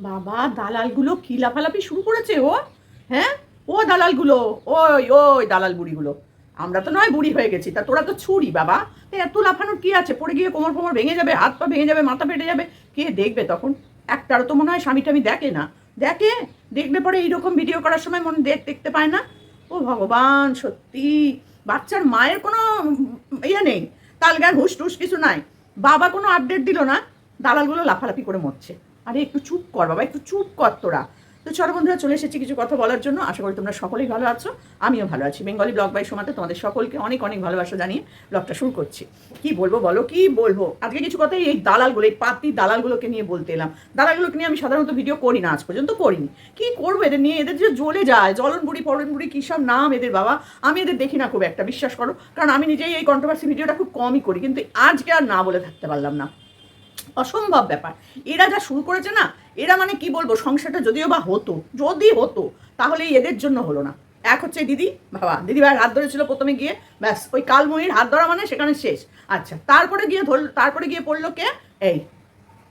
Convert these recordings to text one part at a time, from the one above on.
বাবা, দালালগুলো কি লাফালাফি শুরু করেছে ও? হ্যাঁ? ও দালালগুলো, ওই ওই দালাল বুড়িগুলো। আমরা তো নয় বুড়ি হয়ে গেছি, তা তোরা তো ছুরি বাবা। এত লাফানোর কি আছে? পড়ে গিয়ে কোমর ফোমর ভেঙে যাবে, হাত পা ভেঙে যাবে, মাথা ফেটে যাবে, কে দেখবে তখন? একটারও তো মনে হয় স্বামী টামি দেখে না। দেখে? দেখলে পরে এইরকম ভিডিও করার সময় মনে দেখ, দেখতে পায় না? ও ভগবান, সত্যি। বাচ্চার মায়ের কোনো ইয়ে নেই, তালগার হুস টুস কিছু নাই। বাবা কোনো আপডেট দিল না, দালালগুলো লাফালাফি করে মরছে। আরে একটু চুপ কর বাবা, একটু চুপ কর তোরা। তো চলো বন্ধুরা, চলে এসেছি কিছু কথা বলার জন্য। আশা করি তোমরা সকলেই ভালো আছো, আমিও ভালো আছি। বেঙ্গলি ব্লগ বাই সময়তে তোমাদের সকলকে অনেক অনেক ভালোবাসা জানিয়ে ব্লগটা শুরু করছি। কি বলব বলো, কি বলব? আজকে কিছু কথা এই দালালগুলো, এই পাতি দালালগুলোকে নিয়ে বলতে এলাম। দালালগুলোকে নিয়ে আমি সাধারণত ভিডিও করি না আজ পর্যন্ত, করিনি। কি করব এদের নিয়ে? এদের যে জ্বলে যায় জলন বুড়ি পরন বুড়ি, কী সব নাম এদের বাবা। আমি এদের দেখি না খুব একটা, বিশ্বাস করো। কারণ আমি নিজেই এই কন্ট্রোভার্সি ভিডিওটা খুব কমই করি, কিন্তু আজকে আর না বলে থাকতে পারলাম না। অসম্ভব ব্যাপার। এরা যা শুরু করেছে না, এরা মানে কি বলব, সংসারটা যদিও বা হতো, যদি হতো তাহলে এদের জন্য হলো না। এক হচ্ছে দিদি, বাবা, দিদি ভাই হাত ধরেছিল প্রথমে গিয়ে, ব্যাস, ওই কালময়ীর হাত ধরা মানে সেখানে শেষ। আচ্ছা তারপরে গিয়ে ধর তারপরে গিয়ে পড়ল কে? এই,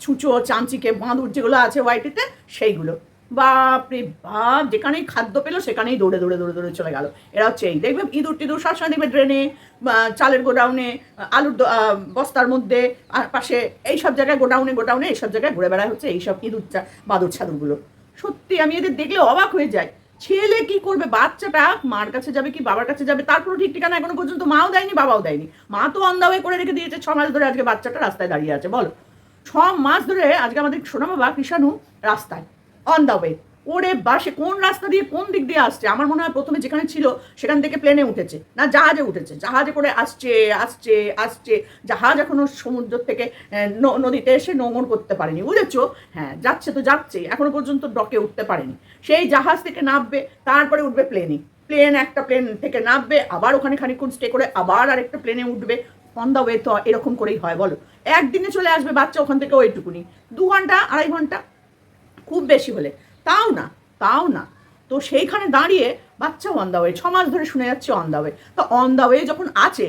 ছুঁচো, চামচিকে বাঁধুর যেগুলো আছে ওয়াইটিতে সেইগুলো। বাপরে বাপ, যেখানেই খাদ্য পেল সেখানেই দৌড়ে দৌড়ে দৌড়ে দৌড়ে চলে গেল। এরা হচ্ছে এই, দেখবে ইঁদুর টিঁদুর সবসময় দেখবে ড্রেনে চালের গোডাউনে, আলুর বস্তার মধ্যে, আর পাশে এই সব জায়গায় গোডাউনে গোডাউনে এইসব জায়গায় ঘুরে বেড়ায় হচ্ছে এইসব ইঁদুর চা- বাদুর ছাদুরগুলো। সত্যি আমি এদের দেখলে অবাক হয়ে যাই। ছেলে কি করবে? বাচ্চাটা মার কাছে যাবে কি বাবার কাছে যাবে? তার কোনো ঠিক ঠিকানা এখনও পর্যন্ত মাও দেয়নি, বাবাও দেয়নি। মা তো অন্ধা হয়ে করে রেখে দিয়েছে, ছ মাস ধরে আজকে বাচ্চাটা রাস্তায় দাঁড়িয়ে আছে, বলো। ছ মাস ধরে আজকে আমাদের সোনা বাবা কৃষাণু রাস্তায়। অন দ্য ওয়ে ওরে বাসে কোন রাস্তা দিয়ে কোন দিক দিয়ে আসছে? আমার মনে হয় প্রথমে যেখানে ছিল, সেখান থেকে প্লেনে উঠেছে। না, জাহাজে উঠেছে। জাহাজে করে আসছে আসছে আসছে। জাহাজ এখনও সমুদ্র থেকে নদীতে এসে নোংর করতে পারেনি। বুঝেছ? হ্যাঁ যাচ্ছে তো যাচ্ছে। এখনও পর্যন্ত ডকে উঠতে পারেনি। সেই জাহাজ থেকে নামবে, তারপরে উঠবে প্লেনে প্লেন একটা প্লেন থেকে নামবে, আবার ওখানে খানিক্ষণ স্টে করে আবার আরেকটা প্লেনে উঠবে। অন দ্য ওয়ে তো এরকম করেই হয়, বলো। একদিনে চলে আসবে বাচ্চা ওখান থেকে ওইটুকুনি। দু ঘণ্টা, আড়াই ঘণ্টা খুব বেশি হলে। তাও না তাও না। তো সেইখানে দাঁড়িয়ে বাচ্চা অন দা ওয়ে ছ মাস ধরে শুনে যাচ্ছে অন দা ওয়ে তো অন দা ওয়ে যখন আছে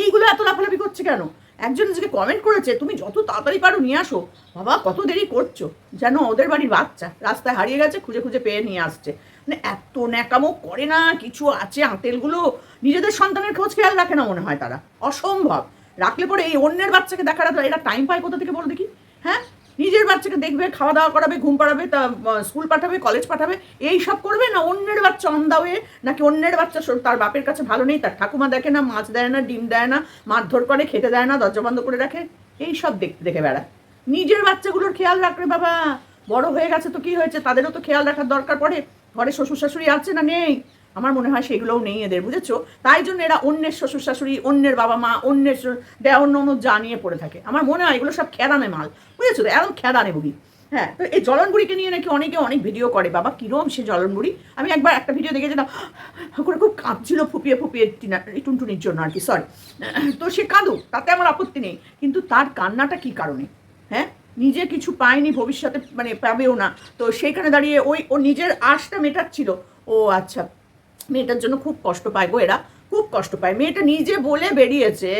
এইগুলো এত লাফালাফি করছে কেন? একজন আজকে কমেন্ট করেছে, তুমি যত তাড়াতাড়ি পারো নিয়ে আসো। বাবা, কত দেরি করছ? যেন ওদের বাড়ির বাচ্চা রাস্তায় হারিয়ে গেছে, খুঁজে খুঁজে পেয়ে নিয়ে আসছে। মানে এত ন্যাকামো করে না, কিছু আছে আঁতেলগুলো? নিজেদের সন্তানের খোঁজ খেয়াল রাখে না মনে হয় তারা। অসম্ভব। রাখলে পরে এই অন্যের বাচ্চাকে দেখার এরা টাইম পায় কোথা থেকে বলো দেখি? হ্যাঁ? নিজের বাচ্চাকে দেখবে খাওয়া দাওয়া করাবে, ঘুম পাড়াবে, তা স্কুল পাঠাবে কলেজ পাঠাবে, এই সব করবে না অন্যের বাচ্চা অন্দা হয়ে নাকি অন্যের বাচ্চা তার বাপের কাছে ভালো নেই, তার ঠাকুমা দেখে না, মাছ দেয় না, ডিম দেয় না, মারধর করে, খেতে দেয় না, দরজা বন্ধ করে রাখে? এই সব দেখতে দেখে বেড়ায়। নিজের বাচ্চাগুলোর খেয়াল রাখবে বাবা। বড় হয়ে গেছে তো কি হয়েছে? তাদেরও তো খেয়াল রাখার দরকার পড়ে। ঘরে শ্বশুর শাশুড়ি আছে না নেই? আমার মনে হয় সেগুলোও নেই এদের, বুঝেছ? তাই জন্য এরা অন্যের শ্বশুর শাশুড়ি, অন্যের বাবা মা, অন্যের অন্য ননদ যা নিয়ে পড়ে থাকে। আমার মনে হয় এগুলো সব খেদানে মাল, বুঝেছ? তো একদম খেদানে বুড়ি হ্যাঁ তো এই জলনবুড়িকে নিয়ে নাকি অনেকে অনেক ভিডিও করে। বাবা, কিরম সে জলনবুড়ি? আমি একবার একটা ভিডিও দেখেছিলাম করে খুব কাঁদছিল ফুপিয়ে ফুপিয়ে, টিনা টুনটুনির জন্য আর কি সরি তো সে কাঁদুক, তাতে আমার আপত্তি নেই। কিন্তু তার কান্নাটা কি কারণে? হ্যাঁ? নিজে কিছু পায়নি, ভবিষ্যতে মানে পাবেও না। তো সেইখানে দাঁড়িয়ে ওই, ও নিজের আশটা মেটাচ্ছিল। ও আচ্ছা মেয়েটার জন্য খুব কষ্ট পায় গো এরা, খুব কষ্ট পায়। মেয়েটা নিজে বলে বেরিয়েছে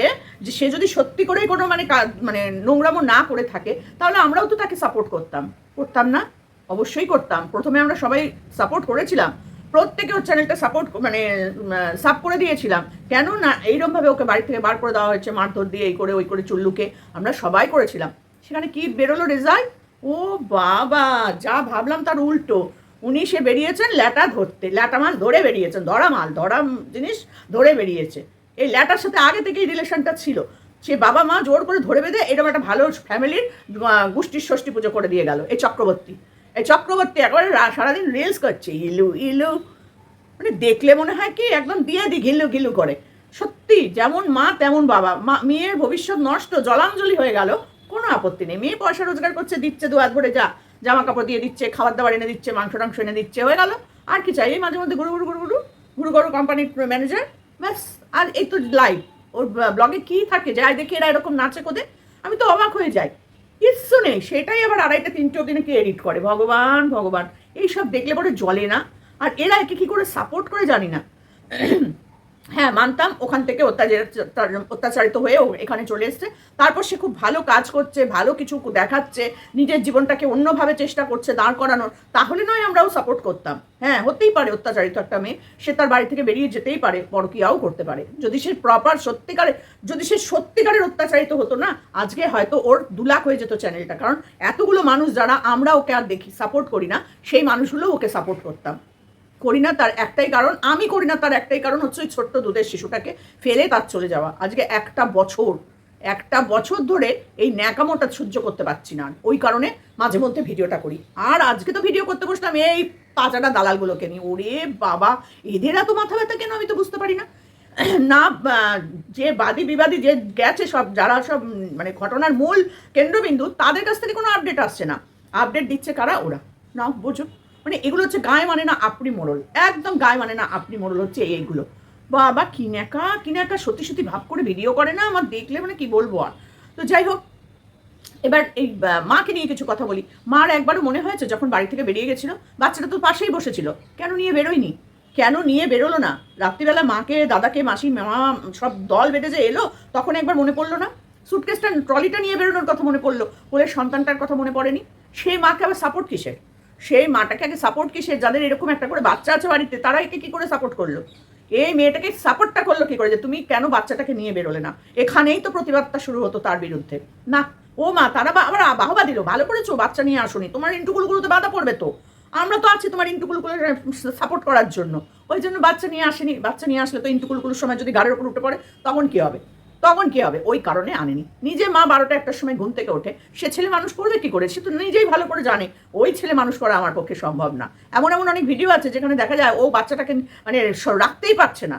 যে সে যদি সত্যি করেই কোনো মানে মানে নোংরামো না করে থাকে, তাহলে আমরাও তো তাকে সাপোর্ট করতাম। করতাম না? অবশ্যই করতাম। প্রথমে আমরা সবাই সাপোর্ট করেছিলাম। প্রত্যেকে ওর চ্যানেলটা সাপোর্ট মানে সাপ করে দিয়েছিলাম। কেন না, এইরকমভাবে ওকে বাড়ি থেকে বার করে দেওয়া হয়েছে, মারধর দিয়ে এই করে, ওই করে চুল্লুকে আমরা সবাই করেছিলাম। সেখানে কি বেরোলো রেজাল্ট ও বাবা, যা ভাবলাম তার উল্টো। উনি সে বেরিয়েছেন ল্যাটা ধরতে। ল্যাটা মাছ ধরে বেরিয়েছেন। ধরা মাল, ধরা জিনিস ধরে বেরিয়েছে। এই ল্যাটার সাথে আগে থেকেই রিলেশনটা ছিল। সে বাবা মা জোর করে ধরে বেঁধে এরকম একটা ভালো ফ্যামিলির গোষ্ঠীর ষষ্ঠী পুজো করে দিয়ে গেল। এই চক্রবর্তী। এই চক্রবর্তী একবারে সারাদিন রিলস করছে। ইলু ইলু। মানে দেখলে মনে হয় কি একদম দিয়ে দি ঘিলু ঘিলু করে। সত্যি, যেমন মা, তেমন বাবা। মা, মেয়ের ভবিষ্যৎ নষ্ট, জলাঞ্জলি হয়ে গেল। কোনো আপত্তি নেই। মেয়ে পয়সা রোজগার করছে, দিচ্ছে দু হাত ভরে যা। জামা কাপড় দিয়ে দিচ্ছে খাবার দাবার এনে দিচ্ছে মাংস টাংস এনে দিচ্ছে, হয়ে গেল। আর কি চাই? এই মাঝে মধ্যে গুরু গুরু গুরু গুরু গুরু গুরু কোম্পানির ম্যানেজার ব্যাস। আর এই তো লাইভ ওর ব্লগে কি থাকে? যায় দেখি এরা এরকম নাচে কোদে। আমি তো অবাক হয়ে যাই। কিচ্ছু নেই। সেটাই আবার আড়াইটা তিনটে অব্দি নাকি এডিট করে। ভগবান ভগবান। এইসব দেখলে পরে জলে না। আর এরা একে কি করে সাপোর্ট করে জানি না। হ্যাঁ মানতাম। ওখান থেকে অত্যাচার, অত্যাচারিত হয়েও এখানে চলে এসছে। তারপর সে খুব ভালো কাজ করছে, ভালো কিছু দেখাচ্ছে, নিজের জীবনটাকে অন্যভাবে চেষ্টা করছে দাঁড় করানোর। তাহলে নয় আমরাও সাপোর্ট করতাম। হ্যাঁ হতেই পারে অত্যাচারিত একটা মেয়ে। সে তার বাড়ি থেকে বেরিয়ে যেতেই পারে, পরকিয়াও করতে পারে। যদি সে প্রপার সত্যিকারে, যদি সে সত্যিকারের অত্যাচারিত হতো না, আজকে হয়তো ওর দু লাখ হয়ে যেত চ্যানেলটা কারণ এতগুলো মানুষ যারা আমরা ওকে আর দেখি সাপোর্ট করি না, সেই মানুষগুলো ওকে সাপোর্ট করতাম। করি না, তার একটাই কারণ, আমি করি না, তার একটাই কারণ হচ্ছে ওই ছোট্ট দুধের শিশুটাকে ফেলে তার চলে যাওয়া। আজকে একটা বছর একটা বছর ধরে এই ন্যাকামোটা সহ্য করতে পারছি না। ওই কারণে মাঝে মধ্যে ভিডিওটা করি। আর আজকে তো ভিডিও করতে বসলাম এই পাঁচাটা দালালগুলোকে নিয়ে। ওরে বাবা, এদের এত মাথা ব্যথা কেন আমি তো বুঝতে পারি না? না যে বাদী বিবাদী যে গেছে সব, যারা সব মানে ঘটনার মূল কেন্দ্রবিন্দু, তাদের কাছ থেকে কোনো আপডেট আসছে না। আপডেট দিচ্ছে কারা? ওরা। না বোঝো। মানে এগুলো হচ্ছে গায়ে মানে না আপনি মোড়ল। একদম গায়ে মানে না আপনি মোড়ল হচ্ছে এইগুলো। বাবা কিনাকা কিনাকা সত্যি সত্যি ভাব করে ভিডিও করে না? আমার দেখলে মানে কি বলব আর? তো যাই হোক, এবার এই মাকে নিয়ে কিছু কথা বলি। মার একবারও মনে হয়েছে যখন বাড়ি থেকে বেরিয়ে গেছিল, বাচ্চাটা তো পাশেই বসেছিল। কেন নিয়ে বেরোয়নি? কেন নিয়ে বেরোলো না? রাত্রিবেলা মাকে, দাদাকে, মাসি, মা, সব দল বেঁধে যে এলো, তখন একবার মনে পড়ল না? সুটকেসটা ট্রলিটা নিয়ে বেরোনোর কথা মনে পড়ল। বলে সন্তানটার কথা মনে পড়েনি? সেই মাকে আবার সাপোর্ট কিসের? সেই মাটাকে আগে সাপোর্ট কিসের যাদের এরকম একটা করে বাচ্চা আছে বাড়িতে, তারা একে কী করে সাপোর্ট করল? এই মেয়েটাকে সাপোর্টটা করল কি করে? যে তুমি কেন বাচ্চাটাকে নিয়ে বেরোলে না? এখানেই তো প্রতিবাদটা শুরু হতো তার বিরুদ্ধে। না, ও মা, তারা আবার বাহবা দিল। ভালো করেছ, বাচ্চা নিয়ে আসুনি। তোমার ইন্টুকুলগুলোতে বাধা পড়বে তো। আমরা তো আছি তোমার ইন্টুকুলগুলো সাপোর্ট করার জন্য। ওই জন্য বাচ্চা নিয়ে আসেনি। বাচ্চা নিয়ে আসলে তো ইন্টুকুলগুলোর সময় যদি গাড়ির উপর উঠে পড়ে, তখন কি হবে? তখন কি হবে? ওই কারণে আনেনি। নিজে মা বারোটা একটার সময় ঘুম থেকে ওঠে। সে ছেলে মানুষ করবে কি করে? সে তো নিজেই ভালো করে জানে। ওই ছেলে মানুষ করা আমার পক্ষে সম্ভব না। এমন এমন অনেক ভিডিও আছে যেখানে দেখা যায় ও বাচ্চাটাকে মানে রাখতেই পারছে না।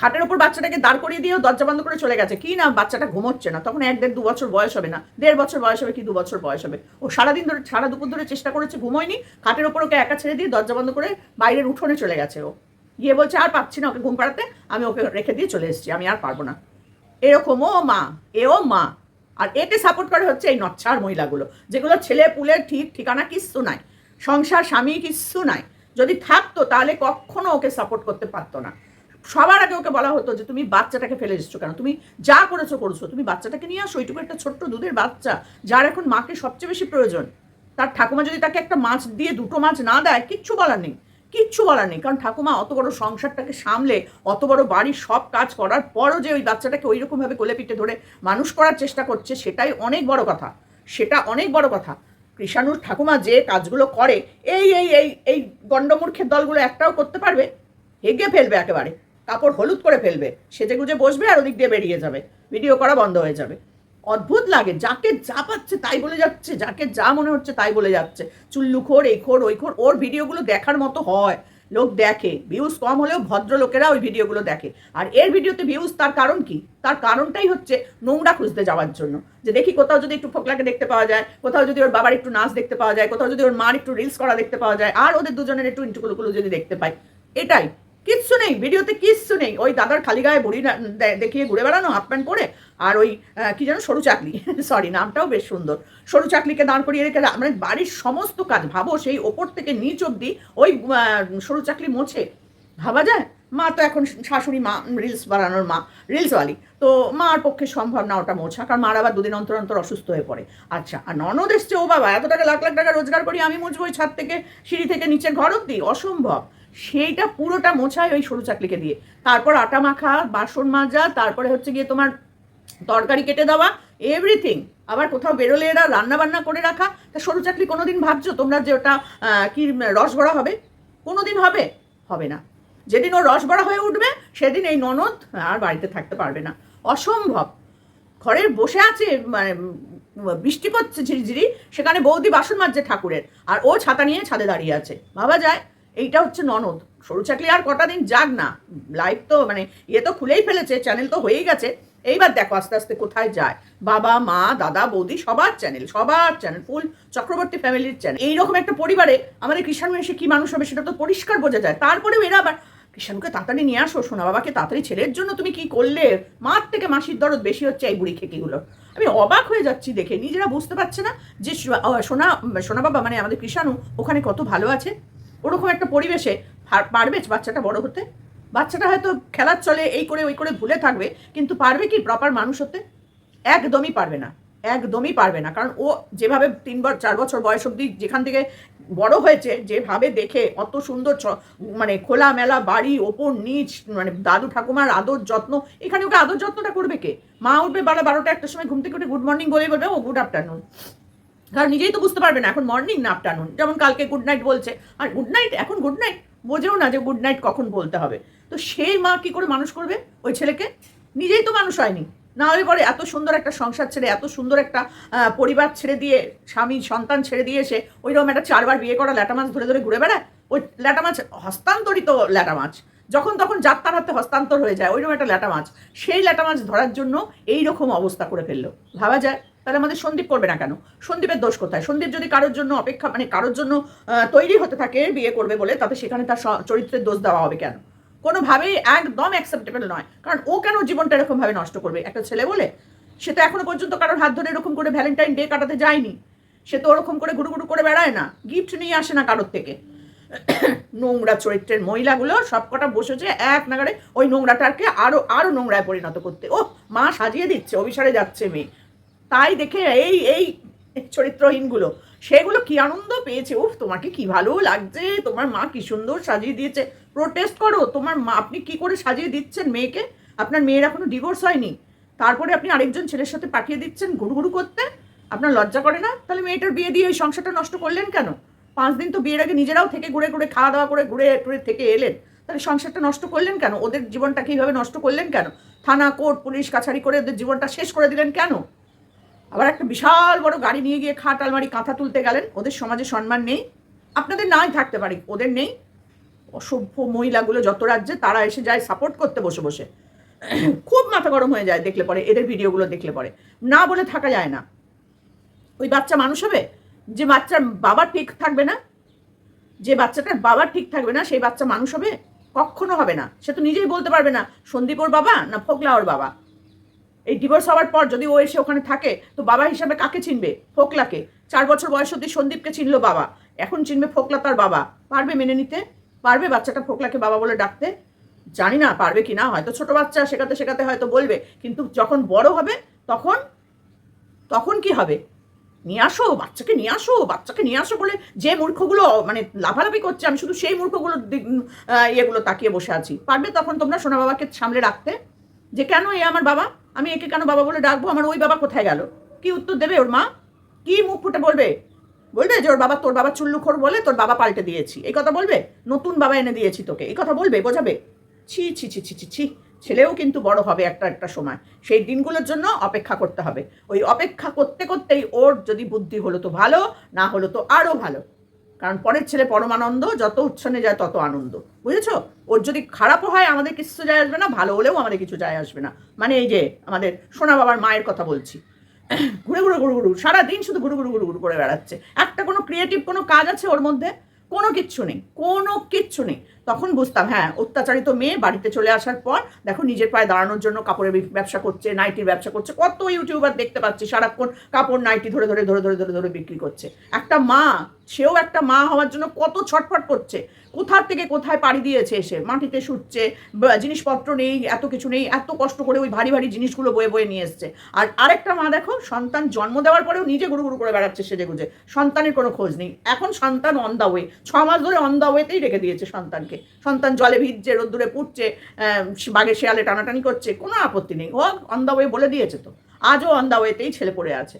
খাটের ওপর বাচ্চাটাকে দাঁড় করিয়ে দিয়েও দরজা বন্ধ করে চলে গেছে। কি না বাচ্চাটা ঘুমোচ্ছে না। তখন এক দেড় দু বছর বয়স হবে না। দেড় বছর বয়স হবে কি দু বছর বয়স হবে? ও সারাদিন ধরে, সারা দুপুর ধরে চেষ্টা করেছে, ঘুমোয়নি। খাটের ওপর ওকে একা ছেড়ে দিয়ে দরজা বন্ধ করে বাইরের উঠোনে চলে গেছে ও। গিয়ে বলছে, আর পাচ্ছি না ওকে ঘুম পাড়াতে। আমি ওকে রেখে দিয়ে চলে এসেছি। আমি আর পারব না। এরকমও মা, এও মা। আর এতে সাপোর্ট করে হচ্ছে এই নচ্ছার মহিলাগুলো, যেগুলো ছেলে পুলের ঠিক ঠিকানা কিচ্ছু নাই, সংসার স্বামী কিচ্ছু নাই। যদি থাকতো তাহলে কখনো ওকে সাপোর্ট করতে পারতো না। সবার আগে ওকে বলা হতো যে, তুমি বাচ্চাটাকে ফেলে এসছো কেন? তুমি যা করেছ করেছ। তুমি বাচ্চাটাকে নিয়ে আসো ওইটুকু একটা ছোট্ট দুধের বাচ্চা, যার এখন মাকে সবচেয়ে বেশি প্রয়োজন। তার ঠাকুমা যদি তাকে একটা মাছ দিয়ে, দুটো মাছ না দেয়, কিচ্ছু বলার নেই। কিচ্ছু বলার নেই। কারণ ঠাকুমা অত বড় সংসারটাকে সামলে, অত বড় বাড়ির সব কাজ করার পরও যে ওই বাচ্চাটাকে ওই রকমভাবে কোলে পিঠে ধরে মানুষ করার চেষ্টা করছে, সেটাই অনেক বড় কথা। সেটা অনেক বড় কথা। কৃষাণুর ঠাকুমা যে কাজগুলো করে, এই এই এই এই গণ্ডমূর্খের দলগুলো একটাও করতে পারবে? হেগে ফেলবে একেবারে। কাপড় হলুদ করে ফেলবে। সেজে গুজে বসবে আর ওদিক দিয়ে বেরিয়ে যাবে। ভিডিও করা বন্ধ হয়ে যাবে। অদ্ভুত লাগে, যাকে যা পাচ্ছে তাই বলে যাচ্ছে, যাকে যা মনে হচ্ছে তাই বলে যাচ্ছে। চুল্লু খোর, এই খোর, ওই খোর, ওর ভিডিওগুলো দেখার মতো হয়, লোক দেখে। ভিউজ কম হলেও ভদ্র লোকেরা ওই ভিডিওগুলো দেখে। আর এর ভিডিওতে ভিউজ তার কারণ কি? তার কারণটাই হচ্ছে নোংরা খুঁজতে যাওয়ার জন্য। যে দেখি কোথাও যদি একটু ফোকলাকে দেখতে পাওয়া যায়, কোথাও যদি ওর বাবার একটু নাচ দেখতে পাওয়া যায়, কোথাও যদি ওর মার একটু রিলস করা দেখতে পাওয়া যায়, আর ওদের দুজনের একটু ইন্টুকুলুকুলু যদি দেখতে পাই, এটাই। কিচ্ছু নেই, ভিডিওতে কিচ্ছু নেই। ওই দাদার খালি গায়ে বুড়ি দেখিয়ে ঘুরে বেড়ানো, হাফ প্যান্ট পরে, আর ওই কি যেন সরু চাকলি। সরি নামটাও বেশ সুন্দর। সরু চাকলিকে দাঁড় করিয়ে রেখে মানে বাড়ির সমস্ত কাজ ভাবো, সেই ওপর থেকে নিচ অব্দি ওই সরু চাকলি মোছে। ভাবা যায়? মা তো এখন শাশুড়ি মা, রিলস বানানোর মা, রিলসওয়ালি। তো মার পক্ষে সম্ভব না ওটা মোছা, কারণ মার আবার দুদিন অন্তর অন্তর অসুস্থ হয়ে পড়ে। আচ্ছা আর ননদ এসছে, ও বাবা, এত টাকা, লাখ লাখ টাকা রোজগার করি আমি মুছবো ওই ছাদ থেকে, সিঁড়ি থেকে নিচে ঘর অব্দি? অসম্ভব। সেইটা পুরোটা মোছায় ওই সরু চাকলিকে দিয়ে। তারপর আটা মাখা, বাসন মাজা, তারপরে হচ্ছে গিয়ে তোমার তরকারি কেটে দেওয়া এভরিথিং আবার কোথাও বেরোলে এরা রান্না বান্না করে রাখা। তা সরু চাকলি কোনোদিন ভাবছ তোমরা যে ওটা কি রস গড়া হবে? কোনোদিন হবে? হবে না। যেদিন ও রস গড়া হয়ে উঠবে, সেদিন এই ননদ আর বাড়িতে থাকতে পারবে না। অসম্ভব। ঘরে বসে আছে মানে বৃষ্টি পড়ছে ঝিরিঝিরি, সেখানে বৌদি বাসন মাজছে ঠাকুরের, আর ও ছাতা নিয়ে ছাদে দাঁড়িয়ে আছে। ভাবা যায় এইটা হচ্ছে ননদ। সরু চাকলি আর কটা দিন যাক না। লাইভ তো মানে ইয়ে তো খুলেই ফেলেছে চ্যানেল তো হয়েই গেছে। এইবার দেখো আস্তে আস্তে কোথায় যায়। বাবা, মা, দাদা, বৌদি, সবার চ্যানেল সবার চ্যানেল ফুল চক্রবর্তী ফ্যামিলির চ্যানেল এইরকম একটা পরিবারে আমাদের কৃষাণ এসে কী মানুষ হবে সেটা তো পরিষ্কার বোঝা যায়। তারপরেও এরা আবার, কৃষাণকে তাড়াতাড়ি নিয়ে আসো, সোনা বাবাকে তাড়াতাড়ি ছেলের জন্য তুমি কি করলে? মার থেকে মাসির দরদ বেশি হচ্ছে এই বুড়ি খেকিগুলো আমি অবাক হয়ে যাচ্ছি দেখে। নিজেরা বুঝতে পারছে না যে সোনা সোনা বাবা মানে আমাদের কৃষাণু ওখানে কত ভালো আছে। ওরকম একটা পরিবেশে পারবে বাচ্চাটা বড় হতে? বাচ্চাটা হয়তো খেলার চলে এই করে, ওই করে ভুলে থাকবে, কিন্তু পারবে কি প্রপার মানুষ হতে? একদমই পারবে না, একদমই পারবে না। কারণ ও যেভাবে তিন বছর চার বছর বয়স অব্দি যেখান থেকে বড় হয়েছে, যেভাবে দেখে অত সুন্দর মানে খোলামেলা বাড়ি, ওপর, নিচ মানে দাদু ঠাকুমার আদর যত্ন, এখানে ওকে আদর যত্নটা করবে কে? মা উঠবে বারো বারোটা একটা সময় ঘুম থেকে উঠে গুড মর্নিং বলেই বলবে, ও গুড আফটারনুন কারণ নিজেই তো বুঝতে পারবে না, এখন মর্নিং না আফটারনুন যেমন কালকে গুড নাইট বলছে, আর গুড নাইট এখন গুড নাইট বোঝেও না যে গুড নাইট কখন বলতে হবে। তো সেই মা কি করে মানুষ করবে? ওই ছেলেকে? নিজেই তো মানুষ হয়নি। না হলে পরে এত সুন্দর একটা সংসার ছেড়ে, এত সুন্দর একটা পরিবার ছেড়ে দিয়ে, স্বামী সন্তান ছেড়ে দিয়ে এসে ওইরকম একটা চারবার বিয়ে করা ল্যাটা মাছ ধরে ধরে ঘুরে বেড়ায়? ওই ল্যাটা মাছ হস্তান্তরিত ল্যাটা মাছ। যখন তখন যাত্রার হাতে হস্তান্তর হয়ে যায়, ওইরকম একটা ল্যাটা মাছ। সেই ল্যাটা মাছ ধরার জন্য এই রকম অবস্থা করে ফেলল। ভাবা যায়। তাহলে আমাদের সন্দীপ করবে না কেন? সন্দীপের দোষ কোথায়? সন্দীপ যদি কারোর জন্য অপেক্ষা মানে কারোর জন্য তৈরি হতে থাকে, বিয়ে করবে বলে, তাতে সেখানে তার চরিত্রের দোষ দেওয়া হবে কেন? কোনোভাবেই একদম অ্যাকসেপ্টেবল নয়। কারণ ও কেন জীবনটা এরকমভাবে নষ্ট করবে? একটা ছেলে বলে, সে তো এখনও পর্যন্ত কারোর হাত ধরে এরকম করে ভ্যালেন্টাইন ডে কাটাতে যায়নি। সে তো ওরকম করে গুরু গুরু করে বেড়ায় না। গিফট নিয়ে আসে না কারোর থেকে। নোংরা চরিত্রের মহিলাগুলো সবকটা বসেছে এক নাগারে ওই নোংরাটাকে আরও আরও নোংরায় পরিণত করতে। ও মা সাজিয়ে দিচ্ছে, অভিসারে যাচ্ছে মেয়ে। তাই দেখে এই এই চরিত্রহীনগুলো, সেগুলো কি আনন্দ পেয়েছে? উফ, তোমাকে কি ভালো লাগছে? তোমার মা কি সুন্দর সাজিয়ে দিয়েছে। প্রোটেস্ট করো, তোমার মা, আপনি কি করে সাজিয়ে দিচ্ছেন মেয়েকে? আপনার মেয়ের এখনও ডিভোর্স হয়নি। তারপরে আপনি আরেকজন ছেলের সাথে পাঠিয়ে দিচ্ছেন গুরু করতে। আপনার লজ্জা করে না? তাহলে মেয়েটার বিয়ে দিয়ে ওই সংসারটা নষ্ট করলেন কেন? পাঁচ দিন তো বিয়ের আগে নিজেরাও থেকে ঘুরে ঘুরে খাওয়া দাওয়া করে ঘুরে টুরে থেকে এলেন। তাহলে সংসারটা নষ্ট করলেন কেন? ওদের জীবনটাকে এইভাবে নষ্ট করলেন কেন? থানা, কোর্ট, পুলিশ, কাছারি করে ওদের জীবনটা শেষ করে দিলেন কেন? আবার একটা বিশাল বড় গাড়ি নিয়ে গিয়ে খাট আলমারি কাঁথা তুলতে গেলেন। ওদের সমাজে সম্মান নেই। আপনাদের নাই থাকতে পারে, ওদের নেই। অসভ্য মহিলাগুলো যত রাজ্যে, তারা এসে যায় সাপোর্ট করতে বসে বসে। খুব মাথা গরম হয়ে যায় দেখলে পরে, এদের ভিডিওগুলো দেখলে পরে। না বলে থাকা যায় না। ওই বাচ্চা মানুষ হবে, যে বাচ্চার বাবা ঠিক থাকবে না, যে বাচ্চাটার বাবা ঠিক থাকবে না, সেই বাচ্চা মানুষ হবে, কখনো হবে না। সে তো নিজেই বলতে পারবে না সন্দীপ ওর বাবা না ফোকলা ওর বাবা। এই ডিভোর্স হওয়ার পর যদি ও এসে ওখানে থাকে, তো বাবা হিসাবে কাকে চিনবে? ফোকলাকে। চার বছর বয়স অব্দি সন্দীপকে চিনলো বাবা। এখন চিনবে ফোকলা তার বাবা। পারবে মেনে নিতে? পারবে বাচ্চাটা ফোকলাকে বাবা বলে ডাকতে? জানি না, পারবে কি না, হয়তো ছোট বাচ্চা, শেখাতে শেখাতে হয়তো বলবে। কিন্তু যখন বড় হবে, তখন তখন কি হবে? নিয়ে আসো, বাচ্চাকে নিয়ে আসো, বাচ্চাকে নিয়ে আসো বলে যে মূর্খগুলো মানে লাফালাফি করছে, আমি শুধু সেই মূর্খগুলো ইয়েগুলো তাকিয়ে বসে আছি। পারবে তখন তোমরা সোনা বাবাকে সামলে রাখতে? যে কেন এ আমার বাবা? আমি একে কেন বাবা বলে ডাকবো? আমার ওই বাবা কোথায় গেল? কি উত্তর দেবে ওর মা? কি মুখ ফুটে বলবে? বলবে যে ওর বাবা তোর বাবা চুল্লুখোর বলে তোর বাবা পাল্টে দিয়েছি। এই কথা বলবে? নতুন বাবা এনে দিয়েছি তোকে। এই কথা বলবে? বোঝাবে? ছি ছি ছি ছি ছি ছি। ছেলেও কিন্তু বড় হবে একটা একটা সময়। সেই দিনগুলোর জন্য অপেক্ষা করতে হবে। ওই অপেক্ষা করতে, করতেই ওর যদি বুদ্ধি হলো তো ভালো, না হলো তো আরও ভালো। কারণ পরের ছেলে পরমানন্দ, যত উচ্ছনে যায় তত আনন্দ। বুঝেছ? ওর যদি খারাপও হয়, আমাদের কিছু যায় আসবে না, ভালো হলেও আমাদের কিছু যায় আসবে না। মানে এই যে আমাদের সোনা বাবার মায়ের কথা বলছি। ঘুরে ঘুরে ঘুরু ঘুরু সারাদিন শুধু ঘুরু ঘুরু ঘুরে ঘুরে করে বেড়াচ্ছে। একটা কোনো ক্রিয়েটিভ কোনো কাজ আছে ওর মধ্যে? কোনো কিচ্ছু নেই, কোনো কিচ্ছু নেই। তখন বুঝতাম হ্যাঁ অত্যাচারিত মেয়ে বাড়িতে চলে আসার পর, দেখো নিজের পায়ে দাঁড়ানোর জন্য কাপড়ের ব্যবসা করছে, নাইটির ব্যবসা করছে, কত ইউটিউবার দেখতে পাচ্ছি সারাক্ষণ কাপড়, নাইটি ধরে ধরে ধরে ধরে ধরে ধরে বিক্রি করছে। একটা মা, সেও একটা মা হওয়ার জন্য কত ছটফট করছে। কোথার থেকে কোথায় পাড়ি দিয়েছে এসে মাটিতে শুচ্ছে, ব- জিনিসপত্র নেই, এত কিছু নেই, এত কষ্ট করে ওই ভারী ভারী জিনিসগুলো বয়ে বয়ে নিয়ে এসছে। আর আরেকটা মা দেখো, সন্তান জন্ম দেওয়ার পরেও নিজে গুরু গুরু করে বেড়াচ্ছে সেজে গুজে। সন্তানের কোনো খোঁজ নেই। এখন সন্তান অন দা ওয়ে ছ মাস ধরে অন দা ওয়েতেই রেখে দিয়েছে সন্তানকে। সন্তান জলে ভিজছে, রোদ্দুরে পুড়ছে বাঘে শেয়ালে টানাটানি করছে, কোনো আপত্তি নেই। ও অন দা ওয়ে বলে দিয়েছে তো। আজও অন দা ওয়েতেই ছেলে পড়ে আছে।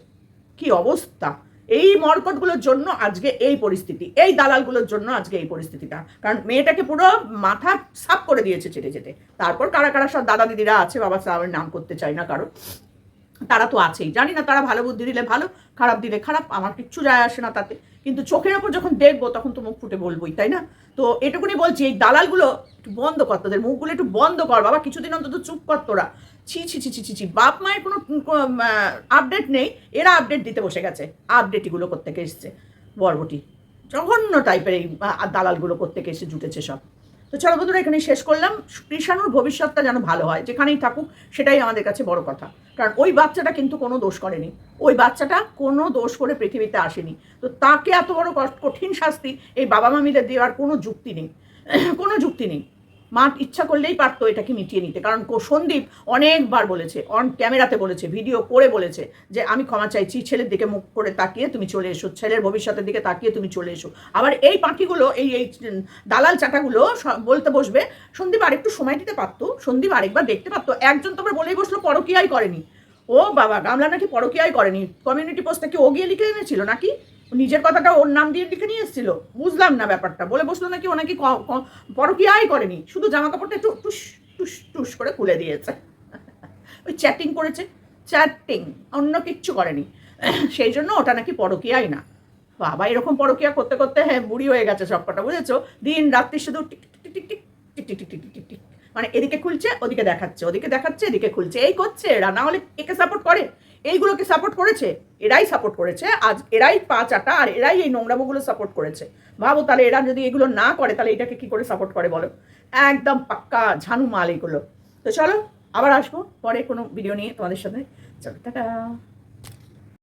কি অবস্থা? এই মর্কটগুলোর জন্য আজকে এই পরিস্থিতি, এই দালালগুলোর জন্য আজকে এই পরিস্থিতিটা। কারণ মেয়েটাকে পুরো মাথা সাফ করে দিয়েছে চেটে চেটে তারপর কারা কারা সব দাদা দিদিরা আছে, বাবা সাহেবের নাম করতে চাই না কারও তারা তো আছেই। জানি না তারা ভালো বুদ্ধি দিলে ভালো, খারাপ দিলে খারাপ, আমার কিচ্ছু যায় আসে না তাতে। কিন্তু চোখের ওপর যখন দেখব, তখন তো মুখ ফুটে বলবোই, তাই না? তো এটুকুনি বলছি, এই দালালগুলো একটু বন্ধ কর, তোদের মুখগুলো একটু বন্ধ কর, বাবা, কিছুদিন অন্তত চুপ কর তোরা। ছি ছি ছি ছি ছি ছি। বাপ মায়ের কোনো আপডেট নেই। এরা আপডেট দিতে বসে গেছে। আপডেটগুলো কোত্থেকে এসছে? বর্বটি। জঘন্য টাইপের এই দালালগুলো কোত্থেকে এসে জুটেছে সব। তো চলো বন্ধুরা, এখানেই শেষ করলাম। কৃষাণুর ভবিষ্যৎটা যেন ভালো হয়, যেখানেই থাকুক, সেটাই আমাদের কাছে বড় কথা। কারণ ওই বাচ্চাটা কিন্তু কোনো দোষ করেনি। ওই বাচ্চাটা কোনো দোষ করে পৃথিবীতে আসেনি। তো তাকে এত বড় কঠিন শাস্তি এই বাবা মামিদের দেওয়ার কোনো যুক্তি নেই। কোনো যুক্তি নেই। মা ইচ্ছা করলেই পারতো এটাকে মিটিয়ে নিতে। কারণ সন্দীপ অনেকবার বলেছে অন ক্যামেরাতে বলেছে ভিডিও করে বলেছে যে, আমি ক্ষমা চাইছি, ছেলের দিকে মুখ করে তাকিয়ে তুমি চলে এসো, ছেলের ভবিষ্যতের দিকে তাকিয়ে তুমি চলে এসো। আবার এই পাখিগুলো, এই এই দালাল চাটাগুলো বলতে বসবে। সন্দীপ আরেকটু সময় দিতে পারতো, সন্দীপ আরেকবার দেখতে পারতো। একজন তোমার বলেই বসল, পরকিয়াই করেনি। ও বাবা, গামলা নাকি পরকিয়াই করেনি? কমিউনিটি পোস্টে কি ও গিয়ে লিখে এনেছিল নাকি? নিজের কথাটা ওর নাম দিয়ে লিখে নিয়ে এসেছিল বুঝলাম না ব্যাপারটা বলে বসল নাকি ও নাকি ক- ক- পরকিয়াই করেনি শুধু জামা কাপড়টা একটু টুস টুস টুস করে খুলে দিয়েছে ওই চ্যাটিং করেছে চ্যাটিং অন্য কিচ্ছু করেনি সেই জন্য ওটা নাকি পরকিয়াই না বাবা এরকম পরকিয়া করতে করতে হ্যাঁ বুড়ি হয়ে গেছে সবকটা বুঝেছ দিন রাত্রি শুধু টিক টিক মানে এদিকে খুলছে ওদিকে দেখাচ্ছে ওদিকে দেখাচ্ছে এদিকে খুলছে এই করছে এরা না হলে একে সাপোর্ট করে এইগুলোকে সাপোর্ট করেছে? এরাই সাপোর্ট করেছে। আজ এরাই পা চাটা, আর এরাই এই নোংরামোগুলো সাপোর্ট করেছে। ভাবো তাহলে এরা যদি এগুলো না করে, তাহলে এটাকে কি করে সাপোর্ট করে বলো? একদম পাক্কা ঝানু মাল এগুলো। তো চলো, আবার আসব পরে কোনো ভিডিও নিয়ে তোমাদের সাথে। চলো, টাটা।